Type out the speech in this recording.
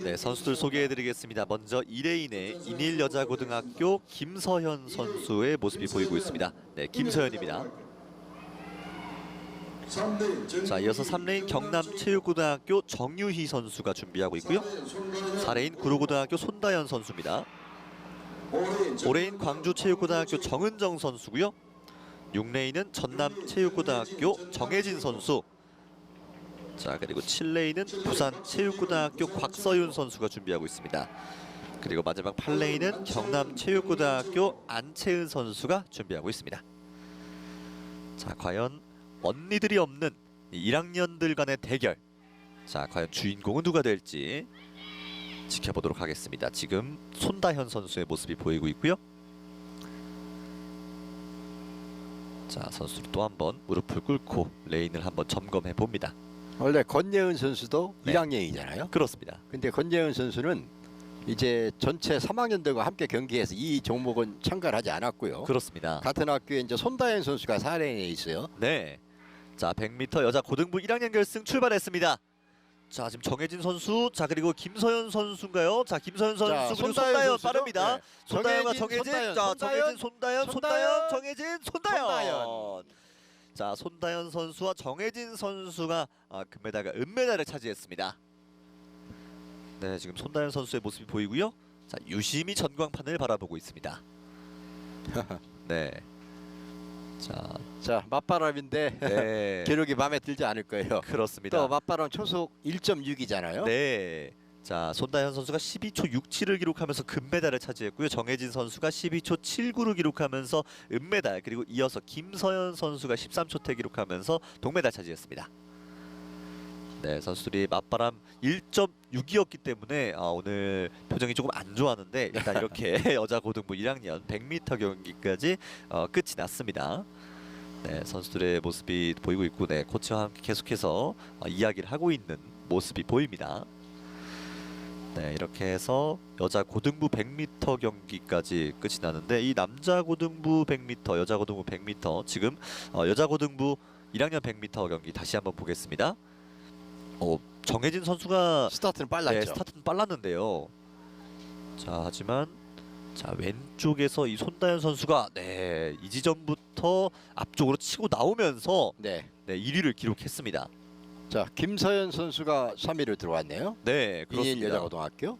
네, 선수들 소개해드리겠습니다. 먼저 2레인의 인일여자고등학교 김서현 선수의 모습이 보이고 있습니다. 네, 김서현입니다. 자, 이어서 3레인 경남체육고등학교 정유희 선수가 준비하고 있고요. 4레인 구로고등학교 손다현 선수입니다. 5레인 광주체육고등학교 정은정 선수고요. 6레인은 전남체육고등학교 정혜진 선수. 자 그리고 7레인은 부산 체육고등학교 곽서윤 선수가 준비하고 있습니다. 그리고 마지막 8레인은 경남 체육고등학교 안채은 선수가 준비하고 있습니다. 자 과연 언니들이 없는 1학년들 간의 대결. 자 과연 주인공은 누가 될지 지켜보도록 하겠습니다. 지금 손다현 선수의 모습이 보이고 있고요. 자 선수를 또 한번 무릎을 꿇고 레인을 한번 점검해 봅니다. 원래 권예은 선수도 네. 1학년이잖아요. 그렇습니다. 근데 권예은 선수는 이제 전체 3학년들과 함께 경기해서 이 종목은 참가를 하지 않았고요. 그렇습니다. 같은 학교에 이제 손다현 선수가 4레인에 있어요. 네. 자 100m 여자 고등부 1학년 결승 출발했습니다. 자 지금 정혜진 선수, 자 그리고 김서현 선수인가요? 자 김서현 선수 자, 그리고 손다현 손다현 선수죠? 빠릅니다. 네. 손다현과 정혜진, 정혜진, 손다현, 자 손다현, 정혜진, 손다현, 손다현, 손다현, 정혜진, 손다현. 손다현. 자 손다현 선수와 정혜진 선수가 아, 금메달과 은메달을 차지했습니다. 네 지금 손다현 선수의 모습이 보이고요. 자 유심히 전광판을 바라보고 있습니다. 네. 자, 자 맞바람인데 네. 기록이 마음에 들지 않을 거예요. 그렇습니다. 또 맞바람 초속 1.6이잖아요. 네. 자, 손다현 선수가 12초 67을 기록하면서 금메달을 차지했고요. 정혜진 선수가 12초 79를 기록하면서 은메달 그리고 이어서 김서현 선수가 13초 태 기록하면서 동메달 차지했습니다. 네, 선수들이 맞바람 1.6이었기 때문에 아, 오늘 표정이 조금 안 좋았는데 일단 이렇게 여자 고등부 1학년 100m 경기까지 어, 끝이 났습니다. 네, 선수들의 모습이 보이고 있고 네, 코치와 함께 계속해서 어, 이야기를 하고 있는 모습이 보입니다. 네, 이렇게 해서 여자 고등부 100m 경기까지 끝이 나는데 이 남자 고등부 100m, 여자 고등부 100m 지금 어, 여자 고등부 1학년 100m 경기 다시 한번 보겠습니다. 어, 정혜진 선수가 스타트는 빨랐죠. 네, 스타트는 빨랐는데요. 자, 하지만 자 왼쪽에서 이 손다현 선수가 네, 이 지점부터 앞쪽으로 치고 나오면서 네. 네, 1위를 기록했습니다. 자 김서현 선수가 3위로 들어왔네요. 네, 그렇습니다. 여자고등학교.